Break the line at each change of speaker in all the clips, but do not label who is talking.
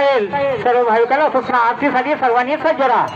करता येईल सर्व भाविकांना सूचना आरतीसाठी सर्वांनी सज्ज राहा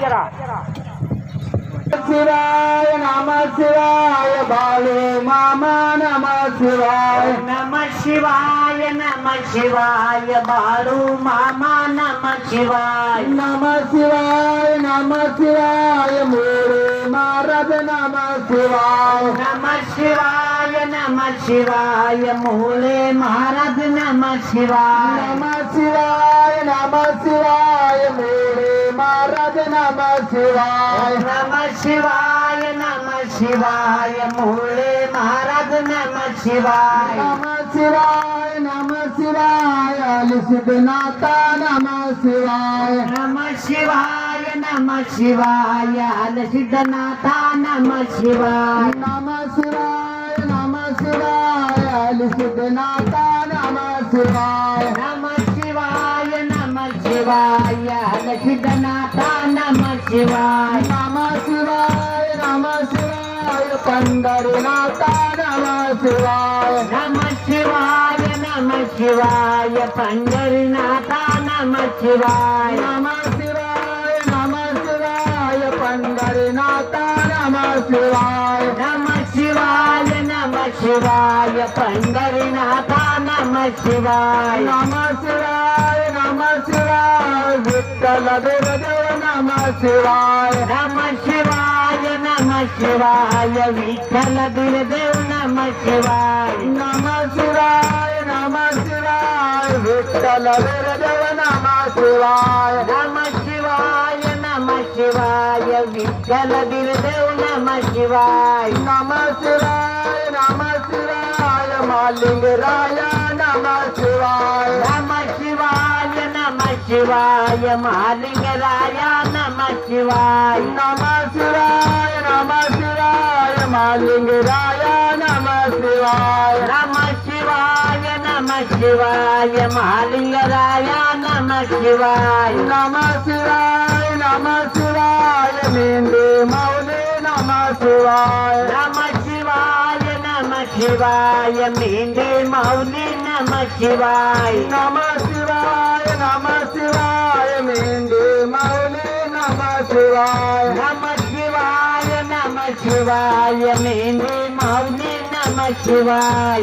शिवाय नम शिवाय बालू मामा नम शिवाय।
नम शिवाय नम शिवाय बाळू मामा नम शिवाय।
नम शिवाय नम शिवाय मोरे నారద నమ శివాయ
నమ శివాయ నమ శివాయ మూలే మహారాజ్ నమ శివాయ నమ
శివాయ నమ శివాయ మూలే మహారాజ్ నమ శివాయ
నమ శివాయ నమ శివాయ మూలే మహారాజ్ నమ శివాయ నమ
శివాయ నమ శివాయ అలిసిద్ధనాథ నమ శివాయ
నమ శివాయ నమ శివాయ సిద్ధనాథ నమ శివాయ
నమ శివాయ నమ శివాయ సిద్ధనాథ నమ శివాయ
నమ శివాయ నమ శివాయ సిద్ధనాథ నమ శివాయ
నమ శివాయ నమ శివాయ పండరినాథ నమ శివాయ
నమ శివాయ నమ శివాయ పండరినాథ నమ శివాయ
నమ శివాయ
నమ శివాయ నమ శివాయ పండరినాథ నమ శివాయ
నమ శివాయ నమ శివాయ విత్తల దురదేవ నమ శివాయ
నమ శివాయ నమ శివాయ విత్తల దురదేవ నమ శివాయ
నమ శివాయ నమ శివాయ విత్తల నమ శివాయ
నమ జలదిరి దేవుల మంచివాయ
నమ శివాయ నమ శివాయ మాలింగరాయ నమ శివాయ
నమ శివాయ నమ శివాయ మాలింగరాయ నమ శివాయ
నమ శివాయ నమ శివాయ మాలింగరాయ నమ శివాయ
నమ శివాయ నమ శివాయ మాలింగరాయ నమ శివాయ
నమ శివాయ நம சிவாய மீண்டு மௌலே நம சிவாய
நம சிவாய நம சிவாய மீண்டு மௌலே நம சிவாய
நம
சிவாய நம சிவாய மீண்டு மௌலே நம சிவாய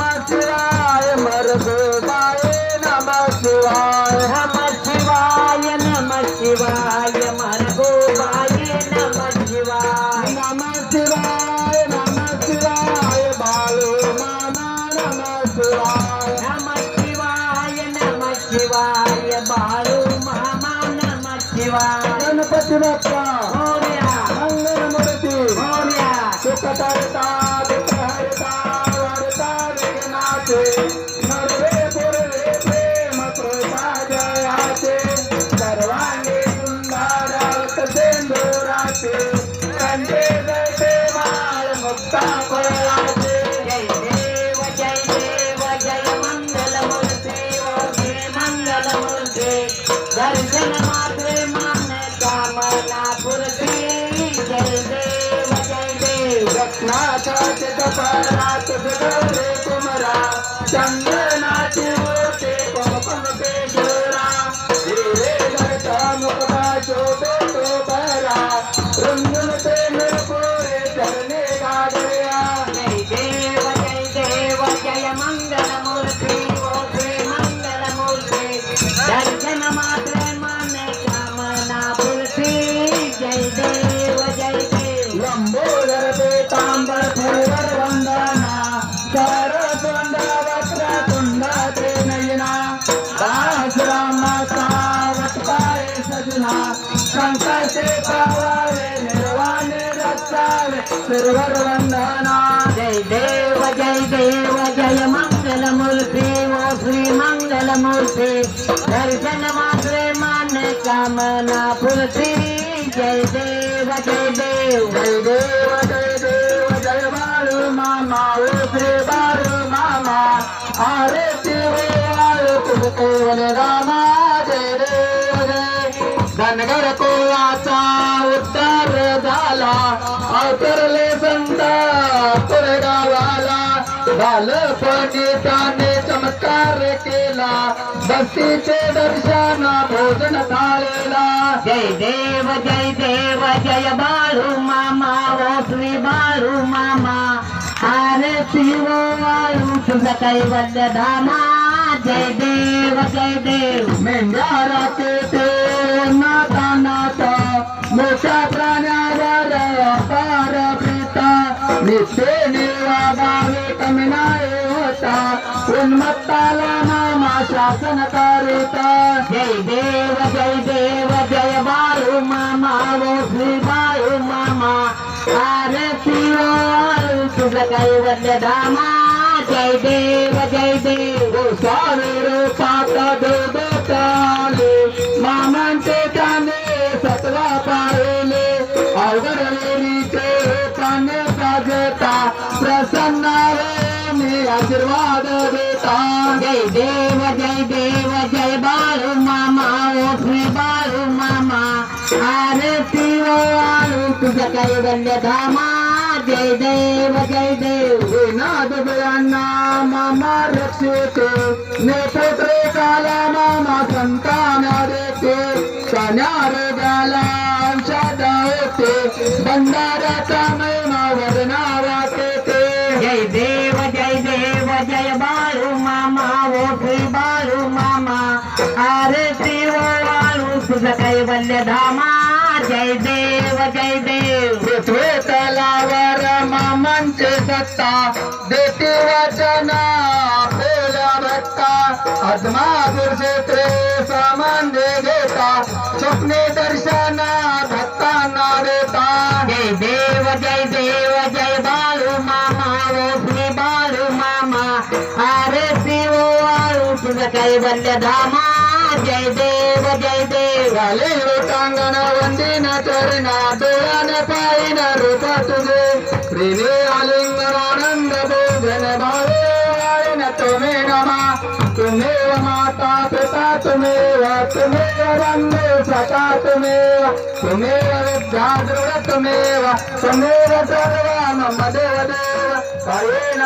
मोर्या सुखकर्ता दुःखहर्ता, वरता विघ्नाचे सर्वे पूर्वे प्रेम कृपा जयाचे। सर्वांगी सुंदर सेंदुराचे। कंठे जैसे माळ मुक्ता फळाचे
जय देव
नाथाचे तपारात बिगडले కావాలే నిర్వాణి రక్షాలే సురవర్వందన
జై దేవ జై దేవ జయ మంగళమూర్తి ఓ శ్రీ మంగళమూర్తి. దర్శన మాత్రే మాన్య కామన పూర్తి జై దేవ జై దేవ.
జై దేవ జయ దేవ జయ బాలు మామా శ్రీ బాలు మామా. ఆరతి రామ. జయ దేవ జయ ధనగర కోలాచా కావాలా అవసరలే సంత అప్పుడే కావాలా బాలపడి తానే చమత్కార కేలా. భక్తి చే దర్శన భోజన తాళేలా.
జై దేవ జై దేవ జయ బాలు మామా ఓ శ్రీ బాలు మామా. హరే శివ వాయు సుంద కైవల్య ధామా. జయ దేవ జయ దేవ్.
మెండారా కేతే ఉన్మత్తాల నామా శాసన తారుత
జై దేవ జై దేవ జయ బాలు మామా ఓ శ్రీ బాలు మామా. కైవల్య ధామా. జై దేవ జయ దేవ
స్వామి రూపాతో
बाळू मामा ओ श्री बाळू मामा अरे शिव वाळू तुझं कैवल्य धामा जय देव जय देव
नाद बयांना मामा रक्षेते नेपुत्रे काला मामा संतान देते कन्यार गाला अंशाद होते भंडाऱ्याचा महिमा वर्णा ते
जय देव जय देव जय बाळू मामा ओ श्री बाळू मामा अरे शिव वाळू तुझं कैवल्य धामा. जय देव जय देव.
पृथ्वी तलावर मामांचे सत्ता देते वचना आपल्या भक्ता अदमापूर क्षेत्रे सामान्य घेता स्वप्ने दर्शना भक्तांना देता.
जय देव जय देव जय बाळू मामा श्री बाळू मामा. अरे शिव वाळू तुझं कैवल्य धामा. జయ దేవ జయ
దేవాలయో తాంగన వందిన చరణాతో పైన రుపతులు రిలే ఆలింగనానంద భోజన భావేన తుమే నమ తుమేవ మాతా పితా తుమేవ తుమేవ బంధు సఖా తుమేవ తుమేవ విద్యాదృఢ తుమేవ తుమేవ సర్వ మమ దేవ దేవ పరేణ